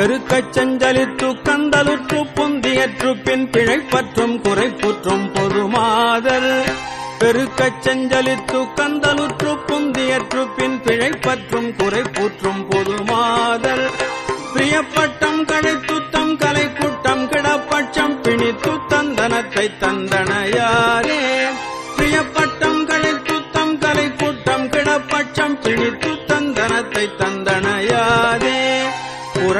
பெருக்கச் செஞ்சலித்து கந்தலுற்று புந்தியற்று பின் பிழைப்பற்றும் குறைப்புற்றும் பொதுமாதர் பெருக்கச் செஞ்சலித்து கந்தலுற்று புந்தியற்று பின் பிழைப்பற்றும் குறைப்புற்றும் பொதுமாதர் பிரியப்பட்டம் கழைத்துத்தம் கலை கிடப்பட்சம் பிணித்து தந்தனத்தை தந்தனையா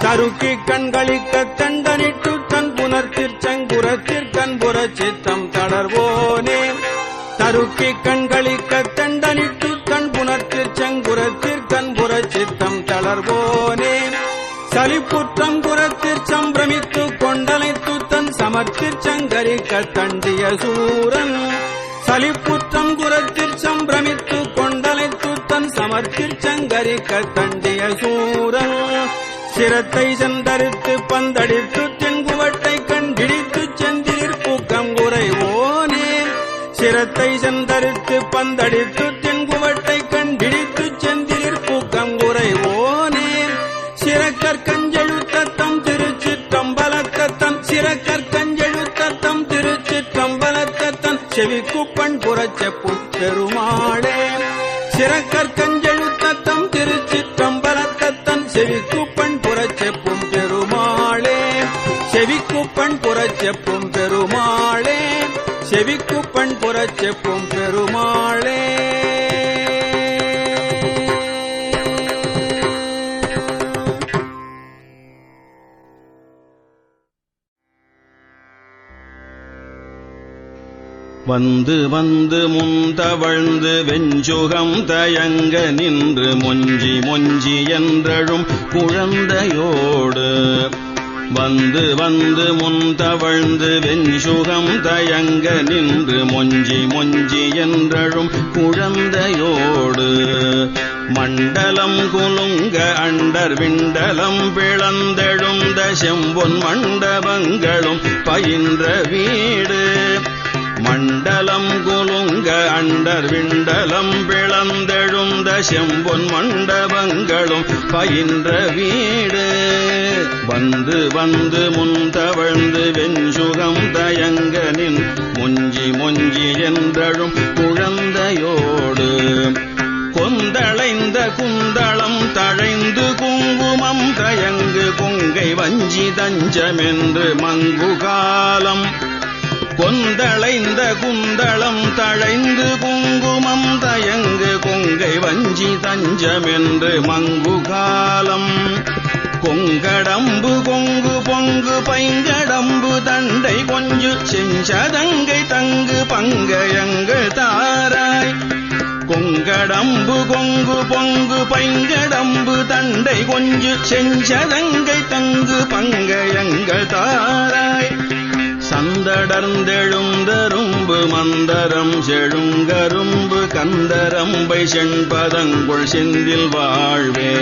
தருக்கி கண்களிக்க தண்டனிட்டு தன் புனர்த்திற்சங்குரத்திற்கண் புற சித்தம் தளர்வோனே. தருக்கி கண்களிக்க தண்டனிட்டு தன் புனர்த்திற்சங்குரத்திற்கண் புற சித்தம் தளர்வோனே. சலிப்புற்றம் புறத்திற் சம்பிரமித்து கொண்டலைத்து தன் சமர்த்திற் சங்கரிக்க தண்டிய சூரன். சலிப்புற்றம் புறத்திற் சம்பிரமித்து கொண்டலைத்து தன் சமர்த்திற் சங்கரிக்க தண்டிய சூரன். சிரத்தை செந்தரித்து பந்தடித்து தென்குவட்டை கண்டிடித்து செந்திலிற் பூக்கம் குறைவோனே. சிரத்தை செந்தரித்து பந்தடித்து தென்குவட்டை கண்டிடித்து செந்திலிற் பூக்கம் குறைவோனே. சிறக்கற் சிறக்கற்கஞ்செழுத்தத்தம் திருச்சிற்றம்பலத்தத்தம் சிறக்கற்கஞ்செழுத்தத்தம் திருச்சிற்றம்பலத்தத்தம் செவிக்குப்பண் புறச்செப்பும் சிறக்கற் கஞ்செழு செப்பும் பெருமாளே. செவிக்கு பெருமாளே புறச் செப்பும் பெருமாளே. வந்து வந்து முந்தவழ்ந்து வெஞ்சுகம் தயங்க நின்று மொஞ்சி மொஞ்சி என்றழும் குழந்தையோடு வந்து வந்து முன் தவழ்ந்து வெஞ்சுகம் தயங்க நின்று மொஞ்சி மொஞ்சி என்றழும் குழந்தையோடு. மண்டலம் குலுங்க அண்டர் விண்டலம் பிளந்தெழுந்த செம்பொன் மண்டபங்களும் பயின்ற வீடு. மண்டலம் குலுங்க அண்டர் விண்டலம் பிளந்தெழுந்த செம்பொன் மண்டபங்களும் பயின்ற வீடு. வந்து வந்து முன் தவழ்ந்து வெஞ்சுகம் தயங்கனின் முஞ்சி முஞ்சி என்றழும் குழந்தையோடு. கொந்தளைந்த குந்தளம் தழைந்து குங்குமம் தயங்கு கொங்கை வஞ்சி தஞ்சமென்று மங்கு காலம் கொந்தளைந்த குந்தளம் தழைந்து குங்குமம் தயங்கு கொங்கை வஞ்சி தஞ்சமென்று மங்கு காலம் கொங்கடம்பு கொங்கு பொங்கு பைங்கடம்பு தண்டை கொஞ்சு செஞ்சதங்கை தங்கு பங்கயங்கள் தாராய். கொங்கடம்பு கொங்கு பொங்கு பைங்கடம்பு தண்டை கொஞ்சு செஞ்சதங்கை தங்கு பங்கயங்கள் தாராய். சந்தடர்ந்தெழுந்தரும்பு மந்தரம் செழுங்கரும்பு கந்தரம்பை செண்பதங்குள் செந்தில் வாழ்வே.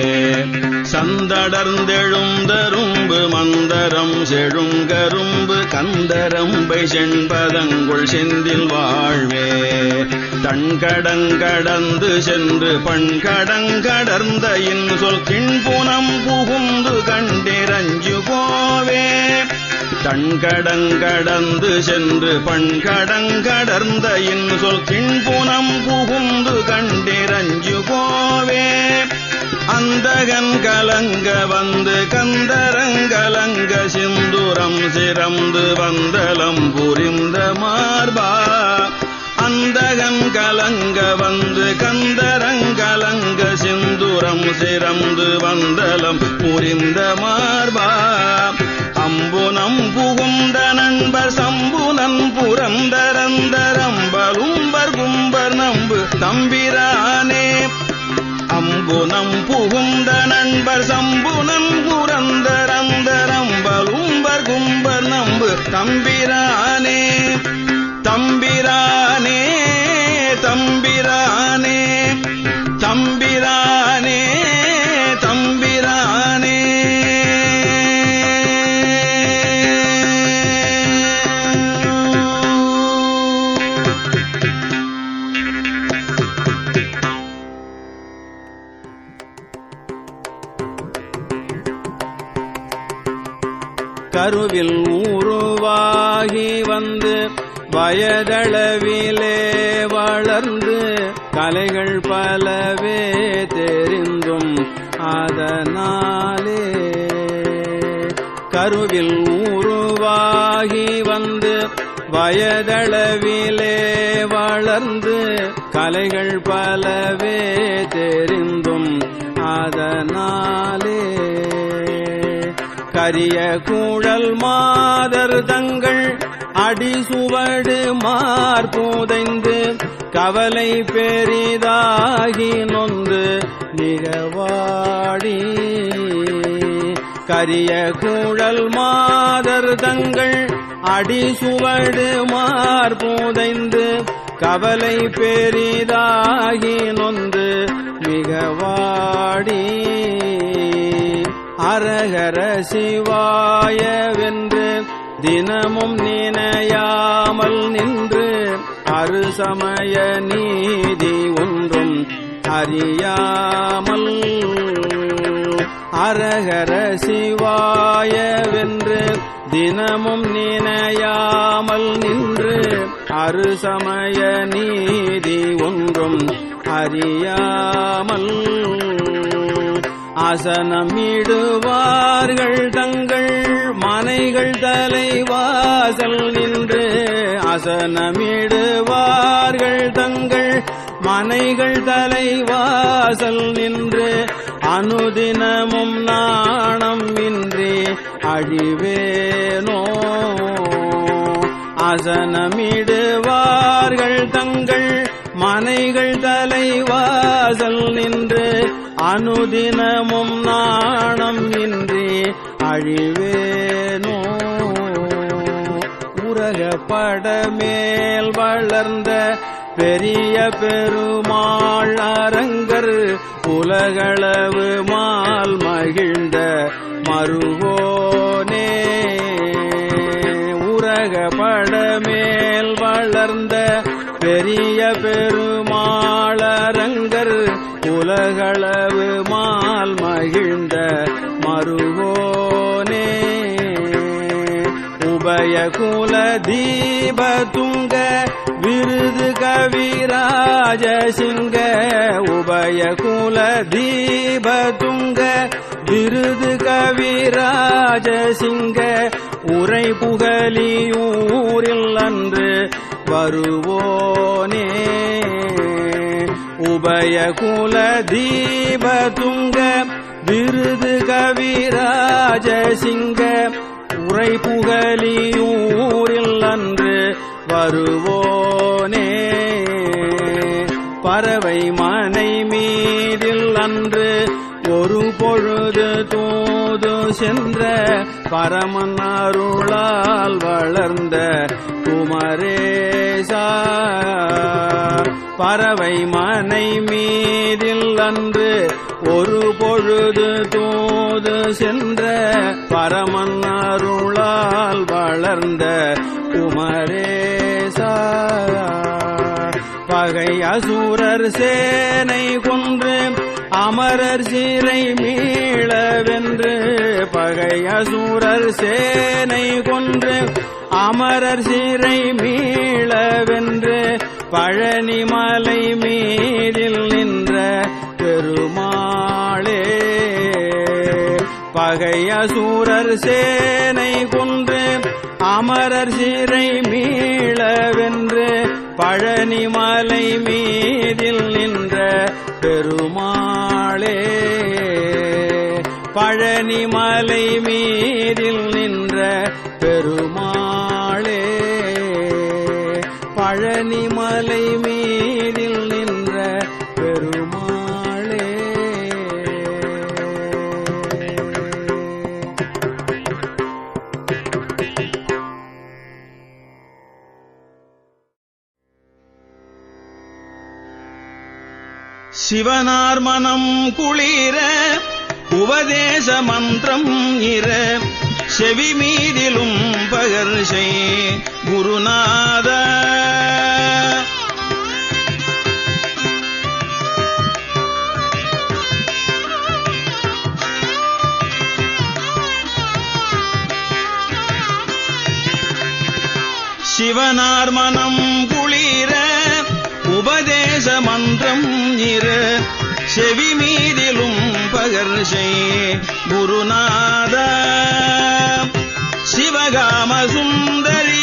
சந்தடர்ந்தெழுந்தரும்பு மந்தரம் செழுங்கரும்பு கந்தரம்பை செண்பதங்குள் செந்தில் வாழ்வே. தன்கடங்கடந்து சென்று பண்கடங்கடர்ந்த இன் சொல் கிண்புனம் புகுந்து கண்டிரஞ்சு போவே. தண்கடங்கடந்து சென்று பண்கடங்கடர்ந்த இன்சொல் கிண்புனம் புகுந்து கண்டிரஞ்சு போவே. அந்தகன் கலங்க வந்து கந்தரங்கலங்க சிந்துரம் சிறந்து வந்தலம் புரிந்த மார்பா. அந்தகன் கலங்க வந்து கந்தரங்கலங்க சிந்துரம் சிறந்து வந்தலம் புரிந்த மார்பா. அம்புனம் புகுந்த நண்பர் சம்புனன் புரந்தரந்தரம்பலும்பர் கும்பர் நம்பு தம்பிரானே. அம்புனம் புகுந்த நண்பர் சம்புனன் கும்பர் நம்பு தம்பிரானே. தம்பிரானே கருவில் உருவாகி வந்து வயதளவிலே வளர்ந்து கலைகள் பலவே தெரிந்தும் அதனாலே. கருவில் உருவாகி வந்து வயதளவிலே வளர்ந்து கலைகள் பலவே தெரிந்தும் அதனாலே கரிய கூழல் மாதர் தங்கள் அடிசுவடு மார்புதைந்து கவலை பெரிதாகி நொந்து நிகவாடி கரிய கூழல் மாதர் தங்கள் அடிசுவடு மார்புதைந்து கவலை பெரிதாகி நொந்து மிகவாடி. அரகர சிவாயவென்று தினமும் நினையாமல் நின்று அருசமய நீதி ஒன்றும் அறியாமல். அரகர சிவாயவென்று தினமும் நினையாமல் நின்று அருசமய நீதி ஒன்றும் அறியாமல் அசனமிடுவார்கள் தங்கள் மனைகள் தலைவாசல் நின்று அசனமிடுவார்கள் தங்கள் மனைகள் தலைவாசல் நின்று அனுதினமும் நாணம் இன்றி அழிவேனோ? அசனமிடு மனைகள் தலைவாசல் நின்று அனுதினமும் நாணம் இன்றி அழிவேனோ? உரகப்பட மேல் வளர்ந்த பெரிய பெருமாள் அரங்கர் உலகளவு மால் மகிழ்ந்த மருவோனே உரகப்பட மேல் வளர்ந்த பெரிய பெருமாளரங்கர் உலகளவு மால் மகிழ்ந்த மருகோனே. உபய குல தீப துங்க விருது கவிராஜ சிங்க. உபய குல தீப துங்க விருது கவிராஜ சிங்க. உரை புகழியூரில் அன்று வருவோனே. உபய குல தீப துங்க விருது கவிராஜ சிங்க உரை புகழியூரில் அன்று வருவோனே. பறவை மனை மீதில் அன்று ஒரு பொழுது தூது சென்ற பரமன் அருளால் வளர்ந்த குமரேசா. பறவை மனை மீதில் அன்று ஒரு பொழுது தூது சென்ற பரமன் அருளால் வளர்ந்த குமரேசா. பகை அசூரர் சேனை கொண்டு அமரர் சீரை மீளவென்று பகை அசூரர் சேனை கொன்று அமரர் சீரை மீளவென்று பழனி மலை மீதில் நின்ற பெருமாளே. பகை அசூரர் சேனை கொன்று அமரர் சீரை மீளவென்று பழனி மலை மீதில் நின்ற பெருமா பழனி மலை மீதில் நின்ற பெருமாளே பழனி மலை மீதில் நின்ற பெருமாளே. சிவனார் மனம் குளிர உபதேச மந்திரம் இர. செவி மீதிலும் பகர்ஷை குருநாத. சிவனார் மனம் குளிர. உபதேச மந்திரம் இரு. செவி மீதிலும் பகர்ஷை குருநாத. சிவகாம சுந்தரி.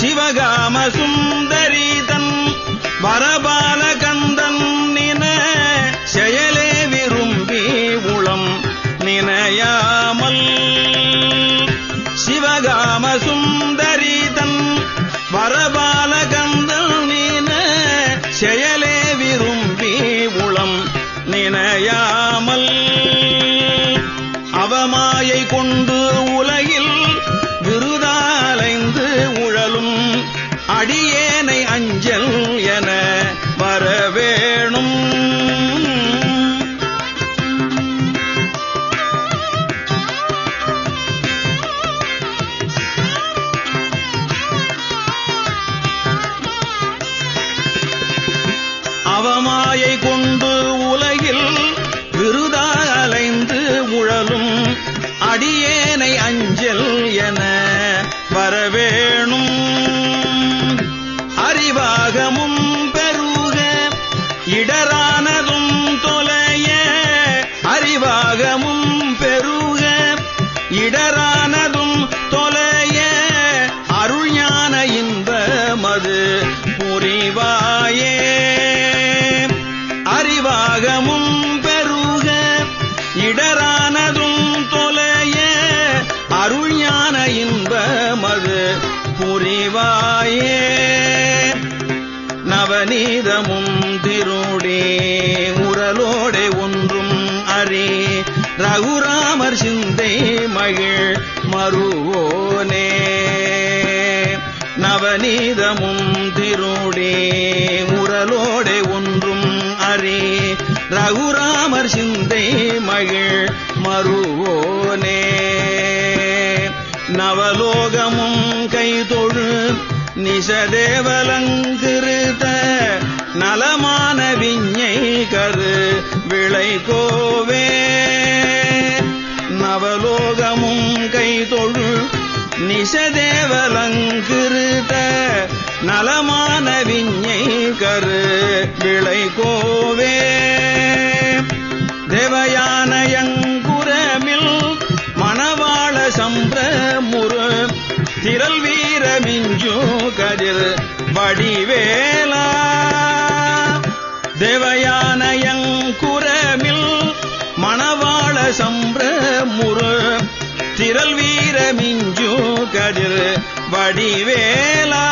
சிவகாம சுந்தரி. மாயை கொண்டு உலகில் அடியேனை அஞ்சல் என வரவேணும். மகுராமர் சிந்தை மகிழ் மருவோனே. நவநீதமும் திருடே உரலோடே ஒன்றும் அறி. ரகுராமர் சிந்தை மகிழ் மருவோனே. நவலோகமும் கைதொழு நிசதேவலங்கிருத நலமான விஞ்ஞை கரு விளை கோவே நவலோகமும் கைதொழு நிசதேவலங்கிருத நலமான விஞ்ஞை கரு. விளை கோ வடிவேலா.